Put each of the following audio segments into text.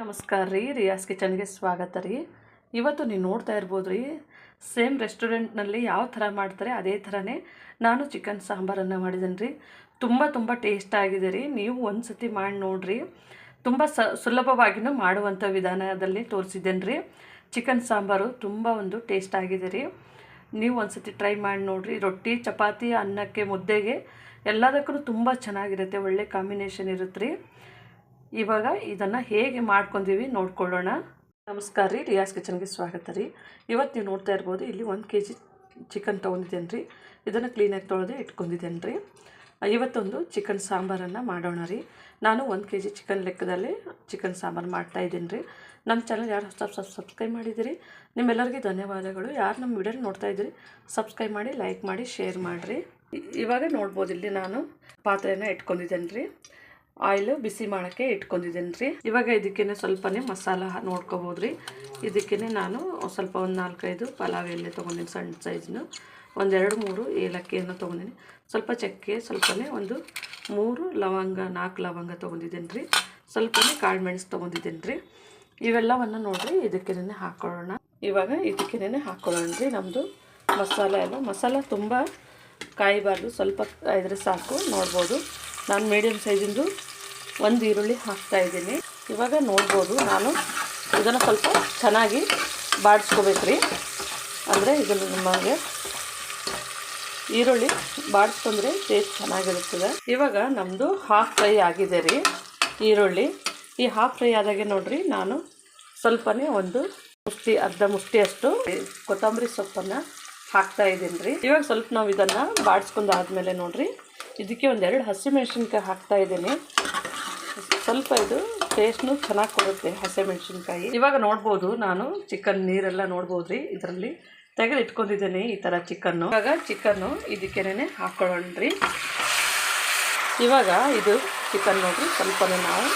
ನಮಸ್ಕಾರ ರೀ, ರಿಯಾಸ್ ಕಿಚನ್ಗೆ ಸ್ವಾಗತ ರೀ. ಇವತ್ತು ನೀವು ನೋಡ್ತಾ ಇರ್ಬೋದು ರೀ, ಸೇಮ್ ರೆಸ್ಟೋರೆಂಟ್ನಲ್ಲಿ ಯಾವ ಥರ ಮಾಡ್ತಾರೆ ಅದೇ ಥರನೇ ನಾನು ಚಿಕನ್ ಸಾಂಬಾರನ್ನು ಮಾಡಿದ್ದೀನಿ ರೀ. ತುಂಬ ತುಂಬ ಟೇಸ್ಟ್ ಆಗಿದೆ ರೀ, ನೀವು ಒಂದು ಸತಿ ಮಾಡಿ ನೋಡಿರಿ. ತುಂಬ ಸ ಸುಲಭವಾಗಿಯೂ ಮಾಡುವಂಥ ವಿಧಾನದಲ್ಲಿ ತೋರಿಸಿದ್ದೇನೆ ರೀ. ಚಿಕನ್ ಸಾಂಬಾರು ತುಂಬ ಒಂದು ಟೇಸ್ಟ್ ಆಗಿದೆ ರೀ. ನೀವು ಒಂದು ಸತಿ ಟ್ರೈ ಮಾಡಿ ನೋಡಿರಿ, ರೊಟ್ಟಿ, ಚಪಾತಿ, ಅನ್ನಕ್ಕೆ, ಮುದ್ದೆಗೆ ಎಲ್ಲದಕ್ಕೂ ತುಂಬ ಚೆನ್ನಾಗಿರುತ್ತೆ, ಒಳ್ಳೆ ಕಾಂಬಿನೇಷನ್ ಇರುತ್ತೆ ರೀ. ಇವಾಗ ಇದನ್ನು ಹೇಗೆ ಮಾಡ್ಕೊಂತೀವಿ ನೋಡ್ಕೊಳ್ಳೋಣ. ನಮಸ್ಕಾರ ರೀ ರಿಯಾಸ್ ಕಿಚನ್ಗೆ ಸ್ವಾಗತ ರೀ. ಇವತ್ತು ನೀವು ನೋಡ್ತಾ ಇರ್ಬೋದು, ಇಲ್ಲಿ ಒಂದು ಕೆ ಜಿ ಚಿಕನ್ ತೊಗೊಂಡಿದ್ದೇನೆ ರೀ. ಇದನ್ನು ಕ್ಲೀನಾಗಿ ತೊಳೆದು ಇಟ್ಕೊಂಡಿದ್ದೇನೆ ರೀ. ಇವತ್ತೊಂದು ಚಿಕನ್ ಸಾಂಬಾರನ್ನು ಮಾಡೋಣ ರೀ. ನಾನು ಒಂದು ಕೆ ಜಿ ಚಿಕನ್ ಲೆಕ್ಕದಲ್ಲಿ ಚಿಕನ್ ಸಾಂಬಾರು ಮಾಡ್ತಾ ಇದ್ದೀನಿ ರೀ. ನಮ್ಮ ಚಾನಲ್ ಯಾರು ಹೊಸ ಸಬ್, ಸಬ್ಸ್ಕ್ರೈಬ್ ಮಾಡಿದ್ದೀರಿ? ನಿಮ್ಮೆಲ್ಲರಿಗೂ ಧನ್ಯವಾದಗಳು. ಯಾರು ನಮ್ಮ ವಿಡಿಯೋ ನೋಡ್ತಾ ಇದ್ದೀರಿ, ಸಬ್ಸ್ಕ್ರೈಬ್ ಮಾಡಿ, ಲೈಕ್ ಮಾಡಿ, ಶೇರ್ ಮಾಡಿರಿ. ಇವಾಗ ನೋಡ್ಬೋದು, ಇಲ್ಲಿ ನಾನು ಪಾತ್ರೆಯನ್ನು ಇಟ್ಕೊಂಡಿದ್ದೇನೆ ರೀ. ಆಯಿಲ್ ಬಿಸಿ ಮಾಡೋಕ್ಕೆ ಇಟ್ಕೊಂಡಿದ್ದೀನಿ ರೀ. ಇವಾಗ ಇದಕ್ಕೇನೆ ಸ್ವಲ್ಪನೇ ಮಸಾಲ ನೋಡ್ಕೋಬೋದು ರೀ ಇದಕ್ಕೇನೆ ನಾನು ಸ್ವಲ್ಪ ಒಂದು ನಾಲ್ಕೈದು ಪಲಾವ್ ಎಲ್ಲೇ ತೊಗೊಂಡಿನಿ ಸಣ್ಣ ಸೈಜ್ನು. ಒಂದೆರಡು ಮೂರು ಏಲಕ್ಕಿಯನ್ನು ತೊಗೊಂಡಿನಿ. ಸ್ವಲ್ಪ ಚಕ್ಕೆ, ಸ್ವಲ್ಪನೇ ಒಂದು ಮೂರು ಲವಂಗ, ನಾಲ್ಕು ಲವಂಗ ತೊಗೊಂಡಿದ್ದೀನಿ ರೀ. ಸ್ವಲ್ಪನೇ ಕಾಳು ಮೆಣಸು ತೊಗೊಂಡಿದ್ದೀನಿ ರೀ. ಇವೆಲ್ಲವನ್ನು ನೋಡಿರಿ ಇದಕ್ಕೇನೆ ಹಾಕೊಳ್ಳೋಣ. ಇವಾಗ ಇದಕ್ಕೇನೆ ಹಾಕ್ಕೊಳ್ಳೋಣ ರೀ ನಮ್ಮದು ಮಸಾಲ ಎಲ್ಲ. ಮಸಾಲ ತುಂಬ ಕಾಯಿಬಾರ್ದು, ಸ್ವಲ್ಪ ಇದ್ರೆ ಸಾಕು, ನೋಡ್ಬೋದು. ನಾನು ಮೀಡಿಯಮ್ ಸೈಜಿಂದು ಒಂದು ಈರುಳ್ಳಿ ಹಾಕ್ತಾ ಇದ್ದೀನಿ. ಇವಾಗ ನೋಡ್ಬೋದು ನಾನು ಇದನ್ನು ಸ್ವಲ್ಪ ಚೆನ್ನಾಗಿ ಬಾಡಿಸ್ಕೋಬೇಕ್ರಿ. ಅಂದರೆ ಇದನ್ನು ನಿಮಗೆ ಈರುಳ್ಳಿ ಬಾಡಿಸ್ಕೊಂಡ್ರೆ ಟೇಸ್ಟ್ ಚೆನ್ನಾಗಿರುತ್ತದೆ. ಇವಾಗ ನಮ್ಮದು ಹಾಫ್ ಫ್ರೈ ಆಗಿದೆ ರೀ ಈರುಳ್ಳಿ. ಈ ಹಾಫ್ ಫ್ರೈ ಆದಾಗೆ ನೋಡಿರಿ ನಾನು ಸ್ವಲ್ಪನೇ ಒಂದು ಮುಷ್ಟಿ, ಅರ್ಧ ಮುಷ್ಟಿಯಷ್ಟು ಕೊತ್ತಂಬರಿ ಸೊಪ್ಪನ್ನು ಹಾಕ್ತಾ ಇದ್ದೀನಿ ರೀ. ಇವಾಗ ಸ್ವಲ್ಪ ನಾವು ಇದನ್ನು ಬಾಡಿಸ್ಕೊಂಡು ಆದಮೇಲೆ ನೋಡಿರಿ, ಇದಕ್ಕೆ ಒಂದೆರಡು ಹಸಿಮೆಣ್ಸಿನ್ಕಾಯಿ ಹಾಕ್ತಾ ಇದ್ದೀನಿ. ಸ್ವಲ್ಪ ಇದು ಟೇಸ್ಟ್ನು ಚೆನ್ನಾಗಿ ಕೊಡುತ್ತೆ ಹಸಿಮೆಣ್ಸಿನ್ಕಾಯಿ ಇವಾಗ ನೋಡ್ಬೋದು ನಾನು ಚಿಕನ್ ನೀರೆಲ್ಲ ನೋಡ್ಬೋದು ರೀ ಇದರಲ್ಲಿ ತೆಗೆದು ಇಟ್ಕೊಂಡಿದ್ದೇನೆ ಈ ಥರ ಚಿಕನ್ನು ಇವಾಗ ಚಿಕನ್ನು ಇದಕ್ಕೇನೆ ಹಾಕ್ಕೊಳ್ಳೋಣ್ರಿ ಇವಾಗ ಇದು ಚಿಕನ್ ನೋಡ್ರಿ, ಸ್ವಲ್ಪನೇ ನಾವು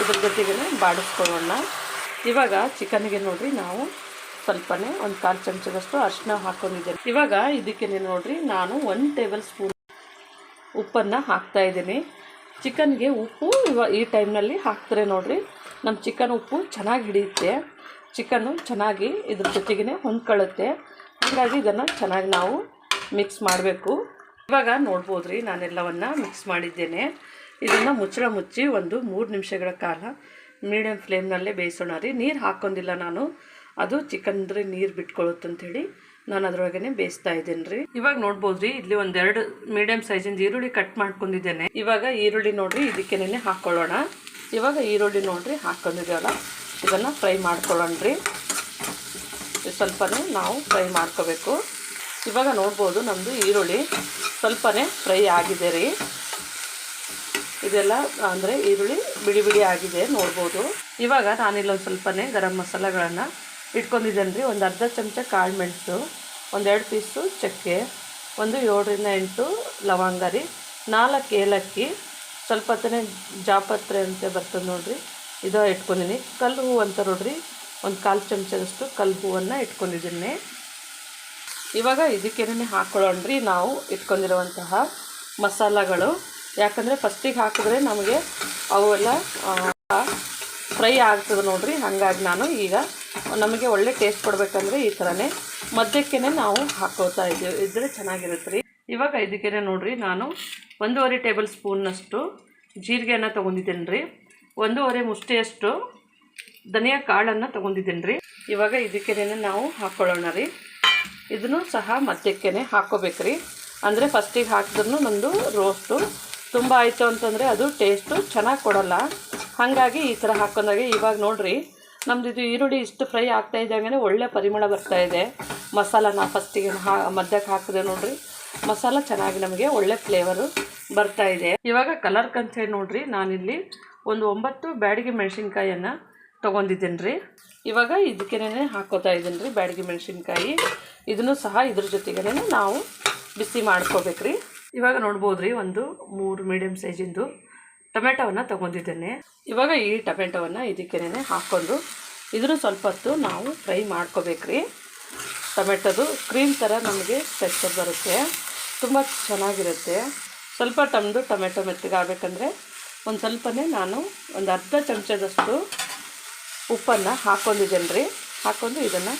ಇದ್ರ ಜೊತೆಗೆ ಬಾಡಿಸ್ಕೊಳ್ಳೋಣ. ಇವಾಗ ಚಿಕನ್ಗೆ ನೋಡ್ರಿ, ನಾವು ಸ್ವಲ್ಪನೇ ಒಂದು ಕಾಲು ಚಮಚದಷ್ಟು ಅರಿಶಿನ ಹಾಕ್ಕೊಂಡಿದ್ದೇನೆ ಇವಾಗ ಇದಕ್ಕೇನೆ ನೋಡ್ರಿ, ನಾನು ಒಂದು ಟೇಬಲ್ ಸ್ಪೂನ್ ಉಪ್ಪನ್ನು ಹಾಕ್ತಾ ಇದ್ದೀನಿ. ಚಿಕನ್ಗೆ ಉಪ್ಪು ಇವ ಈ ಟೈಮ್ನಲ್ಲಿ ಹಾಕ್ತಾರೆ ನೋಡಿರಿ. ನಮ್ಮ ಚಿಕನ್ ಉಪ್ಪು ಚೆನ್ನಾಗಿ ಹಿಡಿಯುತ್ತೆ. ಚಿಕನ್ನು ಚೆನ್ನಾಗಿ ಇದ್ರ ಜೊತೆಗೇ ಹೊಂದ್ಕೊಳ್ಳುತ್ತೆ. ಹಾಗಾಗಿ ಇದನ್ನು ಚೆನ್ನಾಗಿ ನಾವು ಮಿಕ್ಸ್ ಮಾಡಬೇಕು. ಇವಾಗ ನೋಡ್ಬೋದು ರೀ ನಾನೆಲ್ಲವನ್ನು ಮಿಕ್ಸ್ ಮಾಡಿದ್ದೇನೆ. ಇದನ್ನು ಮುಚ್ಚಳ ಮುಚ್ಚಿ ಒಂದು ಮೂರು ನಿಮಿಷಗಳ ಕಾಲ ಮೀಡಿಯಮ್ ಫ್ಲೇಮ್ನಲ್ಲೇ ಬೇಯಿಸೋಣ ರೀ. ನೀರು ಹಾಕ್ಕೊಂಡಿಲ್ಲ ನಾನು. ಅದು ಚಿಕನ್ದ್ರೆ ನೀರು ಬಿಟ್ಕೊಳ್ಳುತ್ತೆ ಅಂಥೇಳಿ ನಾನು ಅದ್ರೊಳಗೇನೆ ಬೇಯಿಸ್ತಾ ಇದ್ದೀನಿ ರೀ ಇವಾಗ ನೋಡ್ಬೋದು ರೀ ಇಲ್ಲಿ ಒಂದೆರಡು ಮೀಡಿಯಂ ಸೈಜಿಂದ ಈರುಳ್ಳಿ ಕಟ್ ಮಾಡ್ಕೊಂಡಿದ್ದೇನೆ. ಇವಾಗ ಈರುಳ್ಳಿ ನೋಡ್ರಿ ಇದಕ್ಕೇನೆ ಹಾಕೊಳ್ಳೋಣ. ಇವಾಗ ಈರುಳ್ಳಿ ನೋಡ್ರಿ ಹಾಕೊಂಡಿದ್ದೇವಲ್ಲ ಇದನ್ನು ಫ್ರೈ ಮಾಡ್ಕೊಳ್ಳೋಣ ರೀ ಸ್ವಲ್ಪನೇ ನಾವು ಫ್ರೈ ಮಾಡ್ಕೋಬೇಕು. ಇವಾಗ ನೋಡ್ಬೋದು ನಮ್ಮದು ಈರುಳ್ಳಿ ಸ್ವಲ್ಪನೇ ಫ್ರೈ ಆಗಿದೆ ರೀ. ಇದೆಲ್ಲ ಅಂದರೆ ಈರುಳ್ಳಿ ಬಿಡಿ ಬಿಡಿ ಆಗಿದೆ ನೋಡ್ಬೋದು. ಇವಾಗ ನಾನಿಲ್ಲೊಂದು ಸ್ವಲ್ಪನೇ ಗರಂ ಮಸಾಲೆಗಳನ್ನು ಇಟ್ಕೊಂಡಿದ್ದೇನೆ ರೀ ಒಂದು ಅರ್ಧ ಚಮಚ ಕಾಳು ಮೆಣಸು ಒಂದೆರಡು ಪೀಸು ಚಕ್ಕೆ, ಒಂದು ಏಳರಿಂದ ಎಂಟು ಲವಂಗ ರೀ. ನಾಲ್ಕು ಏಲಕ್ಕಿ, ಸ್ವಲ್ಪ ಹೊತ್ತನೇ ಜಾಪತ್ರೆ ಅಂತ ಬರ್ತದೆ ನೋಡಿರಿ. ಇದು ಇಟ್ಕೊಂಡಿನಿ. ಕಲ್ಲು ಹೂವು ಅಂತ ನೋಡ್ರಿ. ಒಂದು ಕಾಲು ಚಮಚದಷ್ಟು ಕಲ್ಲು ಹೂವನ್ನು ಇಟ್ಕೊಂಡಿದ್ದೀನಿ. ಇವಾಗ ಇದಕ್ಕೇನೆ ಹಾಕ್ಕೊಳ್ಳೋಣ ರೀ ನಾವು ಇಟ್ಕೊಂಡಿರುವಂತಹ ಮಸಾಲಗಳು. ಯಾಕಂದರೆ ಫಸ್ಟಿಗೆ ಹಾಕಿದ್ರೆ ನಮಗೆ ಅವೆಲ್ಲ ಫ್ರೈ ಆಗ್ತದೆ ನೋಡಿರಿ. ಹಾಗಾಗಿ ನಾನು ಈಗ ನಮಗೆ ಒಳ್ಳೆ ಟೇಸ್ಟ್ ಕೊಡಬೇಕಂದ್ರೆ ಈ ಥರನೇ ಮಧ್ಯಕ್ಕೇ ನಾವು ಹಾಕೋತಾ ಇದ್ದೀವಿ. ಇದ್ದರೆ ಚೆನ್ನಾಗಿರುತ್ತೆ ರೀ. ಇವಾಗ ಇದಕ್ಕೆ ನೋಡಿರಿ, ನಾನು ಒಂದೂವರೆ ಟೇಬಲ್ ಸ್ಪೂನ್ನಷ್ಟು ಜೀರಿಗೆಯನ್ನು ತೊಗೊಂಡಿದ್ದೀನಿ ರೀ. ಒಂದೂವರೆ ಮುಷ್ಟಿಯಷ್ಟು ಧನಿಯಾ ಕಾಳನ್ನು ತೊಗೊಂಡಿದ್ದೀನಿ ರೀ. ಇವಾಗ ಇದಕ್ಕೆ ನಾವು ಹಾಕ್ಕೊಳ್ಳೋಣ ರೀ. ಇದನ್ನು ಸಹ ಮಧ್ಯಕ್ಕೇ ರೀ. ಅಂದರೆ ಫಸ್ಟಿಗೆ ಹಾಕಿದ್ರೂ ನಮ್ಮದು ರೋಸ್ಟು ತುಂಬ ಆಯಿತು ಅಂತಂದರೆ ಅದು ಟೇಸ್ಟು ಚೆನ್ನಾಗಿ ಕೊಡೋಲ್ಲ. ಹಾಗಾಗಿ ಈ ಥರ ಹಾಕೊಂಡಾಗ ಇವಾಗ ನೋಡಿರಿ ನಮ್ಮದು ಇದು ಈರುಳ್ಳಿ ಇಷ್ಟು ಫ್ರೈ ಆಗ್ತಾ ಇದ್ದಂಗೆ ಒಳ್ಳೆ ಪರಿಮಳ ಬರ್ತಾ ಇದೆ. ಮಸಾಲಾನ ಫಸ್ಟಿಗೆ ಹಾ, ಮಧ್ಯಕ್ಕೆ ಹಾಕಿದೆ ನೋಡ್ರಿ. ಮಸಾಲ ಚೆನ್ನಾಗಿ ನಮಗೆ ಒಳ್ಳೆ ಫ್ಲೇವರು ಬರ್ತಾ ಇದೆ. ಇವಾಗ ಕಲರ್ ಕಂಚೆ ನೋಡ್ರಿ. ನಾನಿಲ್ಲಿ ಒಂದು ಒಂಬತ್ತು ಬ್ಯಾಡಿಗೆ ಮೆಣಸಿನ್ಕಾಯನ್ನು ತೊಗೊಂಡಿದ್ದೀನಿ ರೀ ಇವಾಗ ಇದಕ್ಕೇನೆ ಹಾಕೋತಾ ಇದ್ದೀನಿ ರೀ ಬ್ಯಾಡಿಗೆ ಮೆಣಸಿನ್ಕಾಯಿ. ಇದನ್ನು ಸಹ ಇದ್ರ ಜೊತೆಗೇ ನಾವು ಬಿಸಿ ಮಾಡ್ಕೋಬೇಕ್ರಿ. ಇವಾಗ ನೋಡ್ಬೋದು ರೀ ಒಂದು ಮೂರು ಮೀಡಿಯಮ್ ಸೈಜಿಂದು ಟೊಮೆಟೊವನ್ನು ತೊಗೊಂಡಿದ್ದೇನೆ. ಇವಾಗ ಈ ಟೊಮೆಟೊವನ್ನು ಇದಕ್ಕೇನೆ ಹಾಕ್ಕೊಂಡು ಇದನ್ನು ಸ್ವಲ್ಪ ಹೊತ್ತು ನಾವು ಫ್ರೈ ಮಾಡ್ಕೋಬೇಕ್ರಿ. ಟೊಮೆಟೊದು ಕ್ರೀಮ್ ಥರ ನಮಗೆ ಟೆಕ್ಸ್ಚರ್ ಬರುತ್ತೆ. ತುಂಬ ಚೆನ್ನಾಗಿರುತ್ತೆ. ಸ್ವಲ್ಪ ತಮ್ಮದು ಟೊಮೆಟೊ ಮೆತ್ತಗೆ ಆಗಬೇಕಂದ್ರೆ ಒಂದು ಸ್ವಲ್ಪನೇ ನಾನು ಒಂದು ಅರ್ಧ ಚಮಚದಷ್ಟು ಉಪ್ಪನ್ನು ಹಾಕ್ಕೊಂಡಿದ್ದೇನೆ ರೀ ಹಾಕ್ಕೊಂಡು ಇದನ್ನು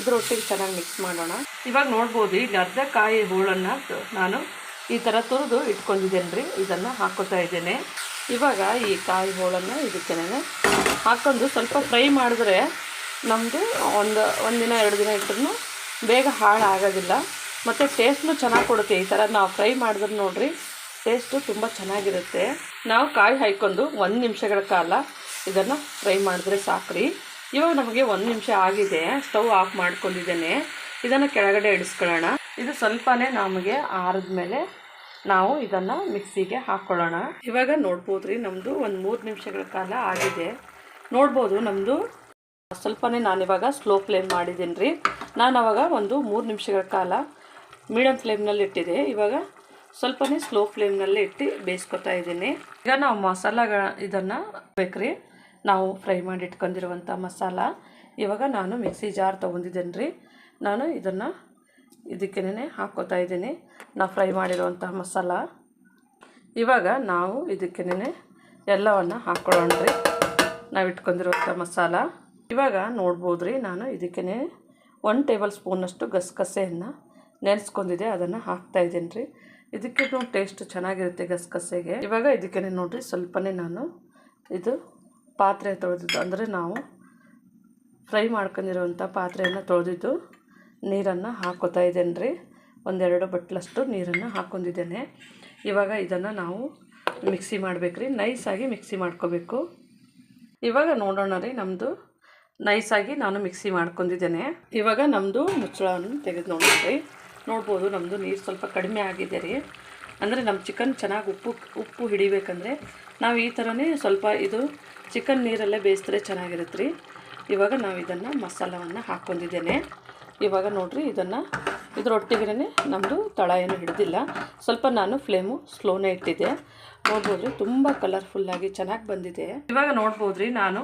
ಇದ್ರೊಟ್ಟಿಗೆ ಚೆನ್ನಾಗಿ ಮಿಕ್ಸ್ ಮಾಡೋಣ. ಇವಾಗ ನೋಡ್ಬೋದು ಈಗ ಅರ್ಧ ಕಾಯಿ ಹೂಳನ್ನು ನಾನು ಈ ಥರ ತುರಿದು ಇಟ್ಕೊಂಡಿದ್ದೇನೆ ರೀ ಇದನ್ನು ಹಾಕ್ಕೋತಾ ಇದ್ದೇನೆ. ಇವಾಗ ಈ ಕಾಯಿ ಹೋಳನ್ನು ಇದಕ್ಕೇನೆ ಹಾಕೊಂಡು ಸ್ವಲ್ಪ ಫ್ರೈ ಮಾಡಿದ್ರೆ ನಮ್ಮದು ಒಂದು ಒಂದಿನ ಎರಡು ದಿನ ಇಟ್ಟರು ಬೇಗ ಹಾಳಾಗೋದಿಲ್ಲ. ಮತ್ತು ಟೇಸ್ಟ್ನು ಚೆನ್ನಾಗಿ ಕೊಡುತ್ತೆ. ಈ ಥರ ನಾವು ಫ್ರೈ ಮಾಡಿದ್ರೆ ನೋಡಿರಿ ಟೇಸ್ಟು ತುಂಬ ಚೆನ್ನಾಗಿರುತ್ತೆ. ನಾವು ಕಾಯಿ ಹಾಯ್ಕೊಂಡು ಒಂದು ನಿಮಿಷಗಳ ಕಾಲ ಇದನ್ನು ಫ್ರೈ ಮಾಡಿದ್ರೆ ಸಾಕ್ರಿ. ಇವಾಗ ನಮಗೆ ಒಂದು ನಿಮಿಷ ಆಗಿದೆ. ಸ್ಟವ್ ಆಫ್ ಮಾಡ್ಕೊಂಡಿದ್ದೇನೆ. ಇದನ್ನು ಕೆಳಗಡೆ ಇಡಿಸ್ಕೊಳ್ಳೋಣ. ಇದು ಸ್ವಲ್ಪನೇ ನಮಗೆ ಆರಿದ್ಮೇಲೆ ನಾವು ಇದನ್ನು ಮಿಕ್ಸಿಗೆ ಹಾಕ್ಕೊಳ್ಳೋಣ ಇವಾಗ ನೋಡ್ಬೋದು ರೀ ನಮ್ಮದು ಒಂದು ಮೂರು ನಿಮಿಷಗಳ ಕಾಲ ಆಗಿದೆ. ನೋಡ್ಬೋದು ನಮ್ಮದು ಸ್ವಲ್ಪನೇ ನಾನಿವಾಗ ಸ್ಲೋ ಫ್ಲೇಮ್ ಮಾಡಿದ್ದೀನಿ ರೀ ನಾನು ಅವಾಗ ಒಂದು ಮೂರು ನಿಮಿಷಗಳ ಕಾಲ ಮೀಡಿಯಮ್ ಫ್ಲೇಮ್ನಲ್ಲಿ ಇಟ್ಟಿದೆ. ಇವಾಗ ಸ್ವಲ್ಪನೇ ಸ್ಲೋ ಫ್ಲೇಮ್ನಲ್ಲಿ ಇಟ್ಟು ಬೇಯಿಸ್ಕೊತಾ ಇದ್ದೀನಿ. ಈಗ ನಾವು ಮಸಾಲಗಳ ಇದನ್ನು ಬೇಕ್ರಿ ನಾವು ಫ್ರೈ ಮಾಡಿ ಇಟ್ಕೊಂಡಿರುವಂಥ ಮಸಾಲ. ಇವಾಗ ನಾನು ಮಿಕ್ಸಿ ಜಾರ್ ತೊಗೊಂಡಿದ್ದೇನೆ ರೀ ನಾನು ಇದನ್ನು ಇದಕ್ಕೇನೆ ಹಾಕ್ಕೋತಾ ಇದ್ದೀನಿ. ನಾವು ಫ್ರೈ ಮಾಡಿರುವಂಥ ಮಸಾಲ. ಇವಾಗ ನಾವು ಇದಕ್ಕೇನೆ ಎಲ್ಲವನ್ನು ಹಾಕ್ಕೊಳ್ಳೋಣ ರೀ. ನಾವು ಇಟ್ಕೊಂಡಿರುವಂಥ ಮಸಾಲ. ಇವಾಗ ನೋಡ್ಬೋದು ರೀ ನಾನು ಇದಕ್ಕೇ ಒನ್ ಟೇಬಲ್ ಸ್ಪೂನಷ್ಟು ಗಸಗಸೆಯನ್ನು ನೆನೆಸ್ಕೊಂಡಿದೆ ಅದನ್ನು ಹಾಕ್ತಾ ಇದ್ದೀನಿ ರೀ. ಇದಕ್ಕೆ ಟೇಸ್ಟ್ ಚೆನ್ನಾಗಿರುತ್ತೆ ಗಸಗಸೆಗೆ. ಇವಾಗ ಇದಕ್ಕೇ ನೋಡಿರಿ, ಸ್ವಲ್ಪನೇ ನಾನು ಇದು ಪಾತ್ರೆ ತೊಳೆದಿದ್ದು. ಅಂದರೆ ನಾವು ಫ್ರೈ ಮಾಡ್ಕೊಂಡಿರುವಂಥ ಪಾತ್ರೆಯನ್ನು ತೊಳೆದಿದ್ದು. ನೀರನ್ನು ಹಾಕೋತಾ ಇದ್ದೇನೆ ರೀ. ಒಂದೆರಡು ಬಟ್ಲಷ್ಟು ನೀರನ್ನು ಹಾಕ್ಕೊಂಡಿದ್ದೇನೆ. ಇವಾಗ ಇದನ್ನು ನಾವು ಮಿಕ್ಸಿ ಮಾಡಬೇಕು ರೀ. ನೈಸಾಗಿ ಮಿಕ್ಸಿ ಮಾಡ್ಕೋಬೇಕು. ಇವಾಗ ನೋಡೋಣ ರೀ ನಮ್ಮದು ನೈಸಾಗಿ ನಾನು ಮಿಕ್ಸಿ ಮಾಡ್ಕೊಂಡಿದ್ದೇನೆ. ಇವಾಗ ನಮ್ಮದು ಮುಚ್ಚಳವನ್ನು ತೆಗೆದು ನೋಡಿದ್ರಿ ನೋಡ್ಬೋದು ನಮ್ಮದು ನೀರು ಸ್ವಲ್ಪ ಕಡಿಮೆ ಆಗಿದೆ ರೀ. ಅಂದರೆ ನಮ್ಮ ಚಿಕನ್ ಚೆನ್ನಾಗಿ ಉಪ್ಪು ಉಪ್ಪು ಹಿಡಿಬೇಕಂದ್ರೆ ನಾವು ಈ ಥರನೇ ಸ್ವಲ್ಪ ಇದು ಚಿಕನ್ ನೀರಲ್ಲೇ ಬೇಯಿಸಿದ್ರೆ ಚೆನ್ನಾಗಿರುತ್ತೆ ರೀ. ಇವಾಗ ನಾವು ಇದನ್ನು ಮಸಾಲವನ್ನು ಹಾಕ್ಕೊಂಡಿದ್ದೇನೆ. ಇವಾಗ ನೋಡಿರಿ ಇದನ್ನು ಇದರೊಟ್ಟಿಗೆ ನಮ್ಮದು ತಳ ಏನು ಹಿಡಿದಿಲ್ಲ. ಸ್ವಲ್ಪ ನಾನು ಫ್ಲೇಮು ಸ್ಲೋನೇ ಇಟ್ಟಿದ್ದೆ. ನೋಡ್ಬೋದು ತುಂಬ ಕಲರ್ಫುಲ್ಲಾಗಿ ಚೆನ್ನಾಗಿ ಬಂದಿದೆ. ಇವಾಗ ನೋಡ್ಬೋದ್ರಿ ನಾನು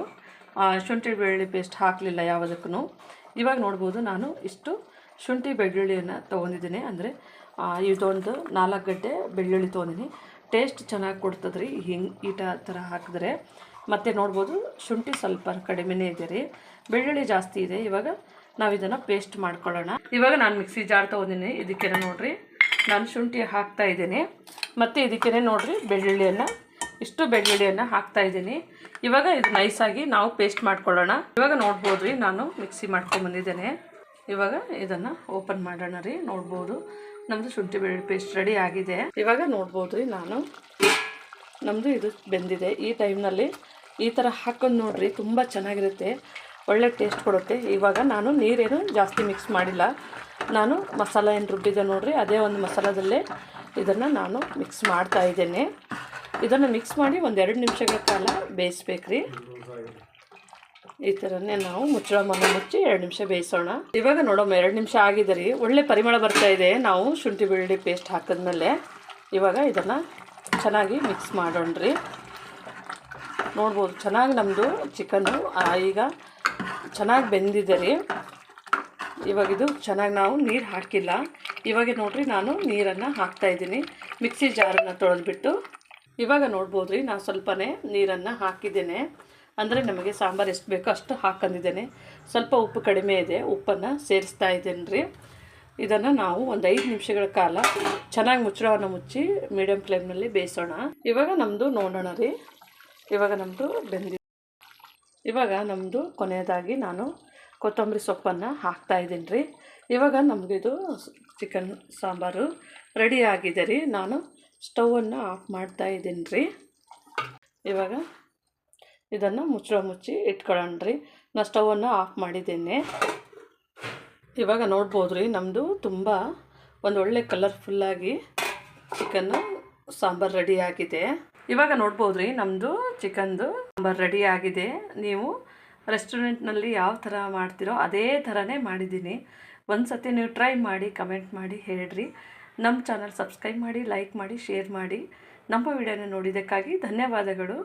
ಶುಂಠಿ ಬೆಳ್ಳುಳ್ಳಿ ಪೇಸ್ಟ್ ಹಾಕಲಿಲ್ಲ ಯಾವುದಕ್ಕೂ ಇವಾಗ ನೋಡ್ಬೋದು ನಾನು ಇಷ್ಟು ಶುಂಠಿ ಬೆಳ್ಳುಳ್ಳಿಯನ್ನು ತೊಗೊಂಡಿದ್ದೀನಿ. ಅಂದರೆ ಇದೊಂದು ನಾಲ್ಕು ಗಡ್ಡೆ ಬೆಳ್ಳುಳ್ಳಿ ತೊಗೊಂಡಿನಿ. ಟೇಸ್ಟ್ ಚೆನ್ನಾಗಿ ಕೊಡ್ತದ್ರಿ, ಹಿಂಗೆ ಈಟ ಥರ ಹಾಕಿದ್ರೆ. ಮತ್ತು ನೋಡ್ಬೋದು ಶುಂಠಿ ಸ್ವಲ್ಪ ಕಡಿಮೆನೇ ಇದೆ ರೀ. ಬೆಳ್ಳುಳ್ಳಿ ಜಾಸ್ತಿ ಇದೆ. ಇವಾಗ ನಾವು ಇದನ್ನು ಪೇಸ್ಟ್ ಮಾಡ್ಕೊಳ್ಳೋಣ. ಇವಾಗ ನಾನು ಮಿಕ್ಸಿ ಜಾರ್ ತೊಗೊಂಡಿನಿ. ಇದಕ್ಕೆ ನೋಡ್ರಿ, ನಾನು ಶುಂಠಿ ಹಾಕ್ತಾ ಇದ್ದೀನಿ. ಮತ್ತು ಇದಕ್ಕೇ ನೋಡ್ರಿ, ಬೆಳ್ಳುಳ್ಳಿಯನ್ನು, ಇಷ್ಟು ಬೆಳ್ಳುಳ್ಳಿಯನ್ನು ಹಾಕ್ತಾ ಇದ್ದೀನಿ. ಇವಾಗ ಇದು ನೈಸಾಗಿ ನಾವು ಪೇಸ್ಟ್ ಮಾಡ್ಕೊಳ್ಳೋಣ. ಇವಾಗ ನೋಡ್ಬೋದು ರೀ ನಾನು ಮಿಕ್ಸಿ ಮಾಡ್ಕೊಂಬಂದಿದ್ದೇನೆ ಇವಾಗ ಇದನ್ನು ಓಪನ್ ಮಾಡೋಣ ರೀ, ನೋಡ್ಬೋದು. ನಮ್ಮದು ಶುಂಠಿ ಬೆಳ್ಳುಳ್ಳಿ ಪೇಸ್ಟ್ ರೆಡಿ ಆಗಿದೆ. ಇವಾಗ ನೋಡ್ಬೋದು ರೀ ನಾನು. ನಮ್ಮದು ಇದು ಬೆಂದಿದೆ. ಈ ಟೈಮ್ನಲ್ಲಿ ಈ ಥರ ಹಾಕೊಂಡು ನೋಡ್ರಿ, ತುಂಬ ಚೆನ್ನಾಗಿರುತ್ತೆ. ಒಳ್ಳೆ ಟೇಸ್ಟ್ ಕೊಡುತ್ತೆ. ಇವಾಗ ನಾನು ನೀರೇನು ಜಾಸ್ತಿ ಮಿಕ್ಸ್ ಮಾಡಿಲ್ಲ. ನಾನು ಮಸಾಲ ಏನು ರುಬ್ಬಿದೆ ನೋಡಿರಿ, ಅದೇ ಒಂದು ಮಸಾಲದಲ್ಲೇ ಇದನ್ನು ನಾನು ಮಿಕ್ಸ್ ಮಾಡ್ತಾ ಇದ್ದೇನೆ. ಇದನ್ನು ಮಿಕ್ಸ್ ಮಾಡಿ ಒಂದು ಎರಡು ನಿಮಿಷಗಳ ಕಾಲ ಬೇಯಿಸ್ಬೇಕ್ರಿ. ಈ ಥರನೇ ನಾವು ಮುಚ್ಚಳವನ್ನು ಮುಚ್ಚಿ ಎರಡು ನಿಮಿಷ ಬೇಯಿಸೋಣ. ಇವಾಗ ನೋಡೋಮ್ಮ, ಎರಡು ನಿಮಿಷ ಆಗಿದೆ ರೀ. ಒಳ್ಳೆ ಪರಿಮಳ ಬರ್ತಾ ಇದೆ. ನಾವು ಶುಂಠಿ ಬೆಳ್ಳುಳ್ಳಿ ಪೇಸ್ಟ್ ಹಾಕಿದ್ಮೇಲೆ ಇವಾಗ ಇದನ್ನು ಚೆನ್ನಾಗಿ ಮಿಕ್ಸ್ ಮಾಡೋಣ ರೀ ನೋಡ್ಬೋದು, ಚೆನ್ನಾಗಿ ನಮ್ಮದು ಚಿಕನ್ನು ಈಗ ಚೆನ್ನಾಗಿ ಬೆಂದಿದೆ ರೀ. ಇವಾಗ ಇದು ಚೆನ್ನಾಗಿ ನಾವು ನೀರು ಹಾಕಿಲ್ಲ. ಇವಾಗ ನೋಡಿರಿ ನಾನು ನೀರನ್ನು ಹಾಕ್ತಾಯಿದ್ದೀನಿ ಮಿಕ್ಸಿ ಜಾರನ್ನು ತೊಳೆದ್ಬಿಟ್ಟು. ಇವಾಗ ನೋಡ್ಬೋದು ರೀ ನಾನು ಸ್ವಲ್ಪನೇ ನೀರನ್ನು ಹಾಕಿದ್ದೇನೆ. ಅಂದರೆ ನಮಗೆ ಸಾಂಬಾರು ಎಷ್ಟು ಬೇಕೋ ಅಷ್ಟು ಹಾಕೊಂಡಿದ್ದೇನೆ ಸ್ವಲ್ಪ ಉಪ್ಪು ಕಡಿಮೆ ಇದೆ, ಉಪ್ಪನ್ನು ಸೇರಿಸ್ತಾ ಇದ್ದೇನೆ ರೀ. ಇದನ್ನು ನಾವು ಒಂದು ಐದು ನಿಮಿಷಗಳ ಕಾಲ ಚೆನ್ನಾಗಿ ಮುಚ್ಚಳವನ್ನು ಮುಚ್ಚಿ ಮೀಡಿಯಂ ಫ್ಲೇಮ್ನಲ್ಲಿ ಬೇಯಿಸೋಣ. ಇವಾಗ ನಮ್ಮದು ನೋಡೋಣ ರೀ. ಇವಾಗ ನಮ್ಮದು ಬೆಂದಿ ಇವಾಗ ನಮ್ಮದು ಕೊನೆಯದಾಗಿ ನಾನು ಕೊತ್ತಂಬರಿ ಸೊಪ್ಪನ್ನು ಹಾಕ್ತಾ ಇದ್ದೀನಿ ರೀ. ಇವಾಗ ನಮಗಿದು ಚಿಕನ್ ಸಾಂಬಾರು ರೆಡಿ ಆಗಿದೆ ರೀ. ನಾನು ಸ್ಟವನ್ನು ಆಫ್ ಮಾಡ್ತಾ ಇದ್ದೀನಿ ರೀ. ಇವಾಗ ಇದನ್ನು ಮುಚ್ಚಳ ಮುಚ್ಚಿ ಇಟ್ಕೊಳ್ಳೋಣ ರೀ. ನಾನು ಸ್ಟವನ್ನು ಆಫ್ ಮಾಡಿದ್ದೀನಿ. ಇವಾಗ ನೋಡ್ಬೋದು ರೀ ನಮ್ಮದು ತುಂಬ ಒಂದು ಒಳ್ಳೆ ಕಲರ್ಫುಲ್ಲಾಗಿ ಚಿಕನ್ನು ಸಾಂಬಾರು ರೆಡಿ ಆಗಿದೆ. ಇವಾಗ ನೋಡ್ಬೋದು ರೀ ನಮ್ಮದು ಚಿಕನ್ದು ಸಾಂಬಾರು ರೆಡಿ ಆಗಿದೆ. ನೀವು ರೆಸ್ಟೋರೆಂಟ್ನಲ್ಲಿ ಯಾವ ಥರ ಮಾಡ್ತೀರೋ ಅದೇ ಥರನೇ ಮಾಡಿದ್ದೀನಿ. ಒಂದು ಸತಿ ನೀವು ಟ್ರೈ ಮಾಡಿ ಕಮೆಂಟ್ ಮಾಡಿ ಹೇಳ್ರಿ ನಮ್ಮ ಚಾನಲ್ ಸಬ್ಸ್ಕ್ರೈಬ್ ಮಾಡಿ ಲೈಕ್ ಮಾಡಿ ಶೇರ್ ಮಾಡಿ. ನಮ್ಮ ವಿಡಿಯೋನ ನೋಡಿದ್ದಕ್ಕಾಗಿ ಧನ್ಯವಾದಗಳು.